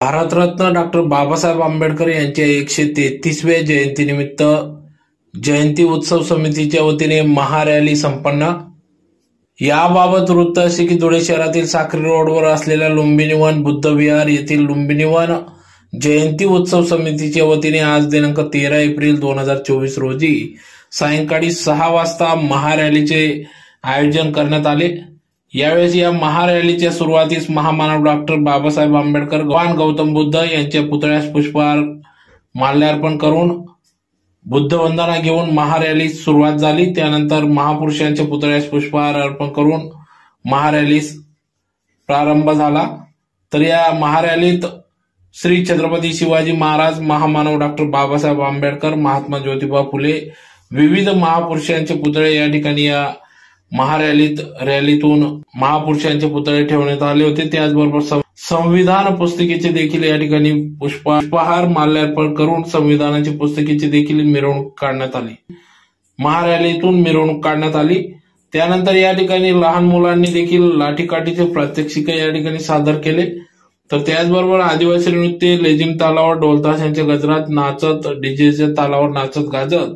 Bharat Ratna doctor Babasaheb Ambedkar यांच्या एकशे तेहतीसव्या जयंतीनिमित्त जयंती उत्सव समितीच्या वतीने महारॅली संपन्न. याबाबत वृत्त असे की धुळे शहरातील साक्री रोडवर असलेल्या लुंबिनी वन बुद्ध विहार येथील लुंबिनी वन जयंती उत्सव समितीच्या वतीने आज दिनांक तेरा एप्रिल दोन हजार चोवीस रोजी सायंकाळी सहा वाजता महारॅलीचे आयोजन करण्यात आले. यावेळेस या महारॅलीच्या सुरुवातीस महामानव डॉक्टर बाबासाहेब आंबेडकर भगवान गौतम बुद्ध यांच्या पुतळ्यास पुष्पहार माल्यार्पण करून बुद्ध वंदना घेऊन महारॅलीस सुरुवात झाली. त्यानंतर महापुरुषांच्या पुतळ्यास पुष्पहार अर्पण करून महारॅलीस प्रारंभ झाला. तर या महारॅलीत श्री छत्रपती शिवाजी महाराज महामानव डॉक्टर बाबासाहेब आंबेडकर महात्मा ज्योतिबा फुले विविध महापुरुषांचे पुतळे या ठिकाणी या महारॅलीत रॅलीतून महापुरुषांचे पुतळे ठेवण्यात आले होते. त्याचबरोबर संविधान पुस्तिकेचे देखील या ठिकाणी पुष्पहार माल्यार्पण करून संविधानाची पुस्तिकेची देखील मिरवणूक काढण्यात आली. महारॅलीतून मिरवणूक काढण्यात आली. त्यानंतर या ठिकाणी लहान मुलांनी देखील लाठीकाठीचे प्रात्यक्षिक या ठिकाणी सादर केले. तर त्याचबरोबर आदिवासी नृत्य लेझिम तालावर ढोलताशांच्या गजरात नाचत डीजेच्या तालावर नाचत गाजत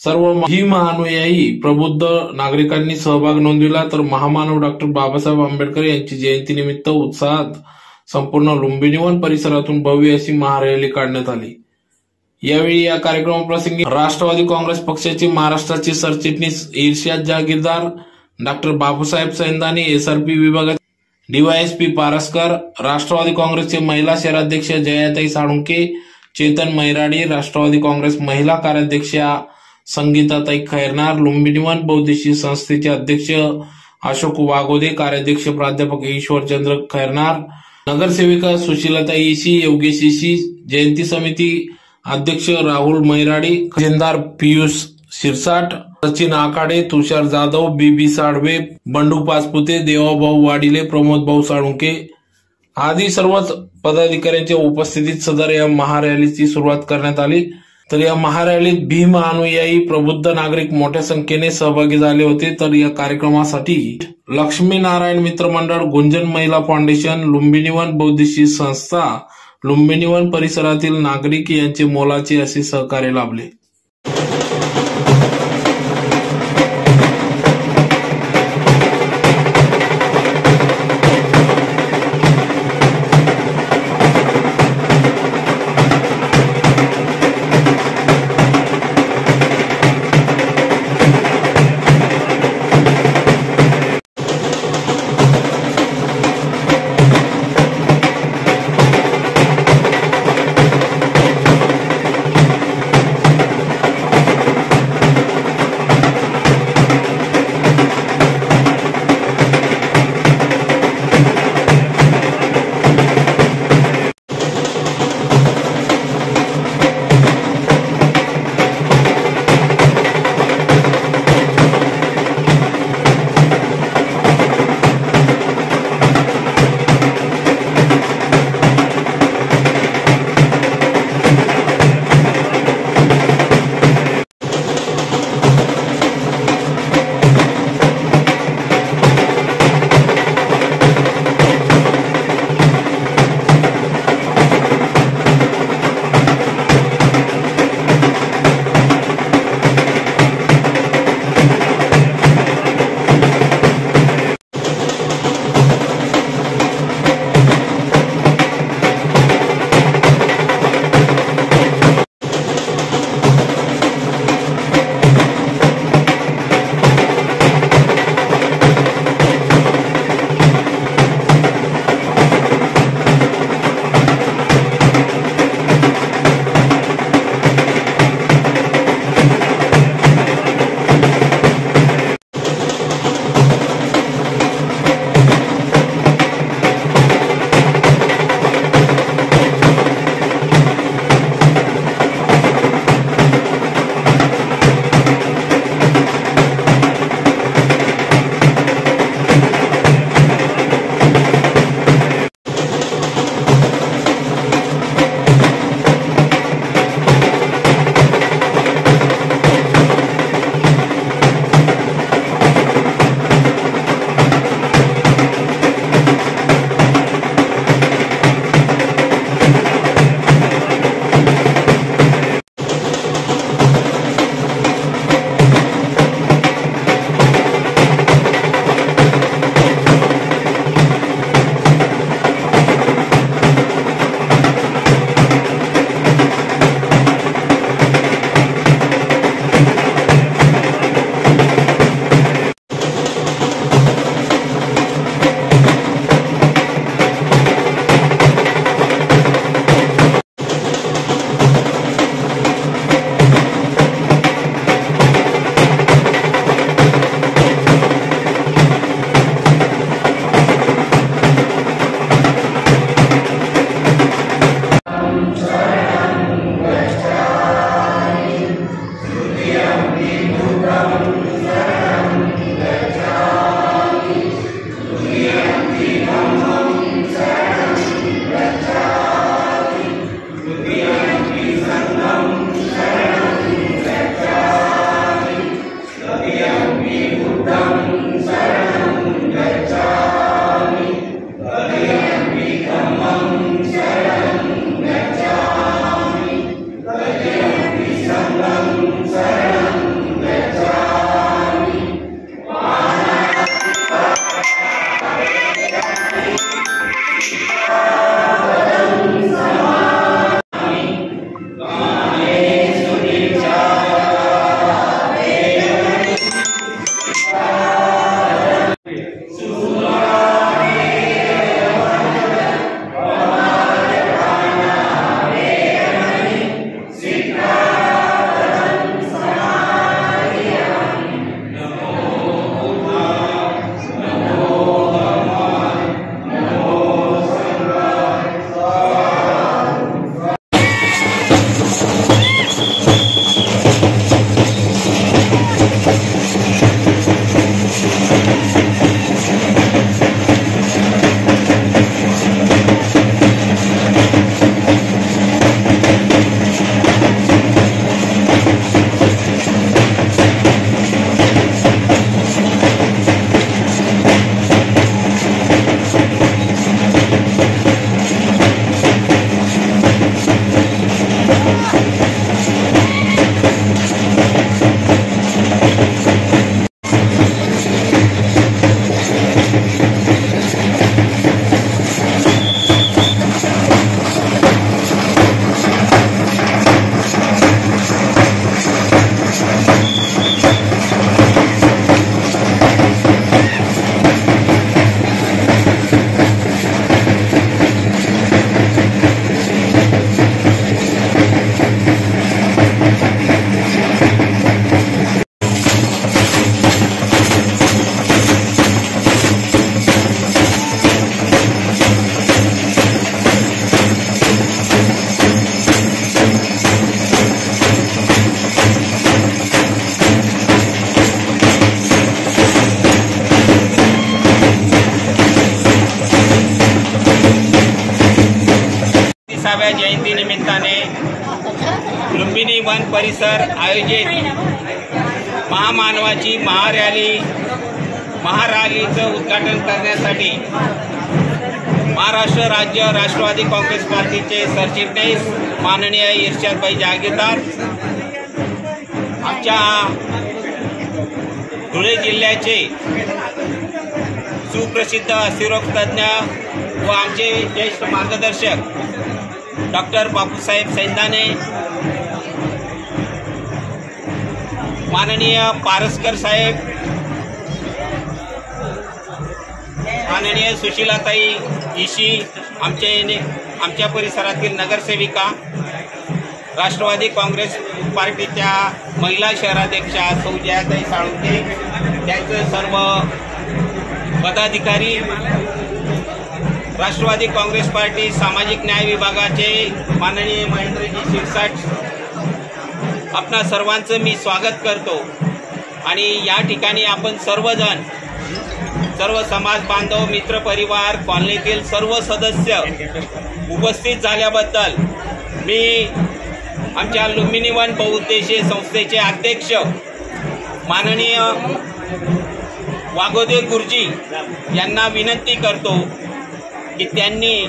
सर्व ही महानुयायी प्रबुद्ध नागरिकांनी सहभाग नोंदविला तर महामानव डॉक्टर बाबासाहेब आंबेडकर यांची जयंतीनिमित्त उत्साहात संपूर्ण लुंबिनीवन परिसरातून भव्य अशी महारॅली काढण्यात आली. यावेळी या कार्यक्रमाप्रसंगी राष्ट्रवादी काँग्रेस पक्षाचे महाराष्ट्राचे सरचिटणीस ईर्ष्याद जहागीरदार डॉक्टर बापूसाहेब सैंदानी एसआरपी विभागात डीवायएसपी पारस्कर राष्ट्रवादी काँग्रेसचे महिला शहराध्यक्ष जयाताई साळुंके चेतन मैराडी राष्ट्रवादी काँग्रेस महिला कार्याध्यक्षा संगीताताई खैरनार लुंबिनीवन बौद्धिशी संस्थेचे अध्यक्ष अशोक वागोदे कार्याध्यक्ष प्राध्यापक ईश्वरचंद्र खैरनार नगरसेविका सुशीलताई इशी योगेश इशी जयंती समिती अध्यक्ष राहुल मैराडी खजिनदार पियुष शिरसाट सचिन आखाडे तुषार जाधव बीबी साडवे बंडू पाचपुते देवाभाऊ वाडिले प्रमोद भाऊ साळुंके आदी सर्वच पदाधिकाऱ्यांच्या उपस्थितीत सदर या महारॅलीची सुरुवात करण्यात आली. तर या महारॅलीत भीम अनुयायी प्रबुद्ध नागरिक मोठ्या संख्येने सहभागी झाले होते. तर या कार्यक्रमासाठी लक्ष्मी नारायण मित्र मंडळ गुंजन महिला फाउंडेशन लुंबिनीवन बौद्धिशी संस्था लुंबिनीवन परिसरातील नागरिक यांचे मोलाचे असे सहकार्य लाभले. जयंतीनिमित्ताने लुंबिनी वन परिसर आयोजित महामानवाची महारॅली महारॅलीचं उद्घाटन करण्यासाठी महाराष्ट्र राज्य राष्ट्रवादी काँग्रेस पार्टीचे सरचिटणीस माननीय इर्शादभाई जागीरदार आमच्या धुळे जिल्ह्याचे सुप्रसिद्ध अस्थिरोग तज्ज्ञ व आमचे ज्येष्ठ मार्गदर्शक डॉक्टर बापूसाहेब सैंदाने माननीय पारसकर साहेब माननीय सुशीलाताई ईशी आमचे आमच्या परिसरातील नगरसेविका राष्ट्रवादी काँग्रेस पार्टीच्या महिला शहराध्यक्षा सौ जयाताई साळुंके त्यांचे सर्व पदाधिकारी राष्ट्रवादी काँग्रेस पार्टी सामाजिक न्याय विभागाचे माननीय महेंद्रजी शिरसाट आपणा सर्वांचं मी स्वागत करतो. आणि या ठिकाणी आपण सर्वजण सर्व समाज बांधव मित्र परिवार कॉलनीतील सर्व सदस्य उपस्थित झाल्याबद्दल मी आमच्या लुंबिनीवन बहुउद्देशीय संस्थेचे अध्यक्ष माननीय वागोदे गुरुजी यांना विनंती करतो. की त्यांनी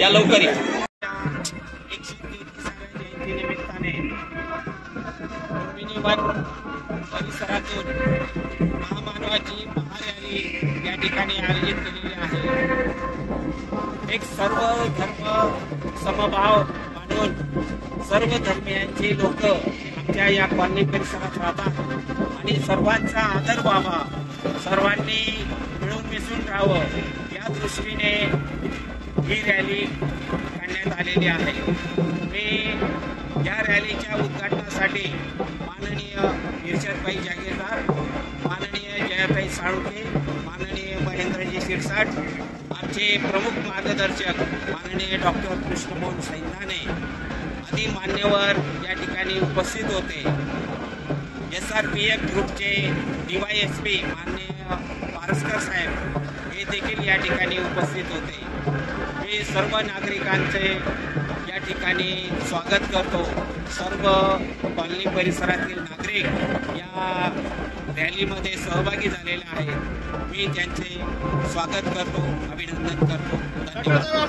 या लवकर या. निमित्ताने परिसरातून महामानवाची महारॅली या ठिकाणी आयोजित केलेली आहे. एक सर्व धर्म समभाव मानून सर्व धर्मियांची लोक आमच्या या कॉलनी परिसरात राहतात. आणि सर्वांचा आदर व्हावा. सर्वांनी दिसून राहावं. या दृष्टीने ही रॅली काढण्यात आलेली आहे. मी या रॅलीच्या उद्घाटनासाठी माननीय इर्षदभाई जागीरदार माननीय जयाताई साळुके माननीय महेंद्रजी शिरसाट आमचे प्रमुख मार्गदर्शक माननीय डॉक्टर कृष्णमोहन सैंदाने आदी मान्यवर या ठिकाणी उपस्थित होते. एस आर पी एफ ग्रुपचे डी वाय एस पी माननीय पारसकर साहेब. हे देखील या ठिकाणी उपस्थित होते. मी सर्व नागरिकांचे या ठिकाणी स्वागत करतो. सर्व कॉलनी परिसरातील नागरिक या रॅलीमध्ये सहभागी झालेले आहेत. मी त्यांचे स्वागत करतो अभिनंदन करतो. धन्यवाद.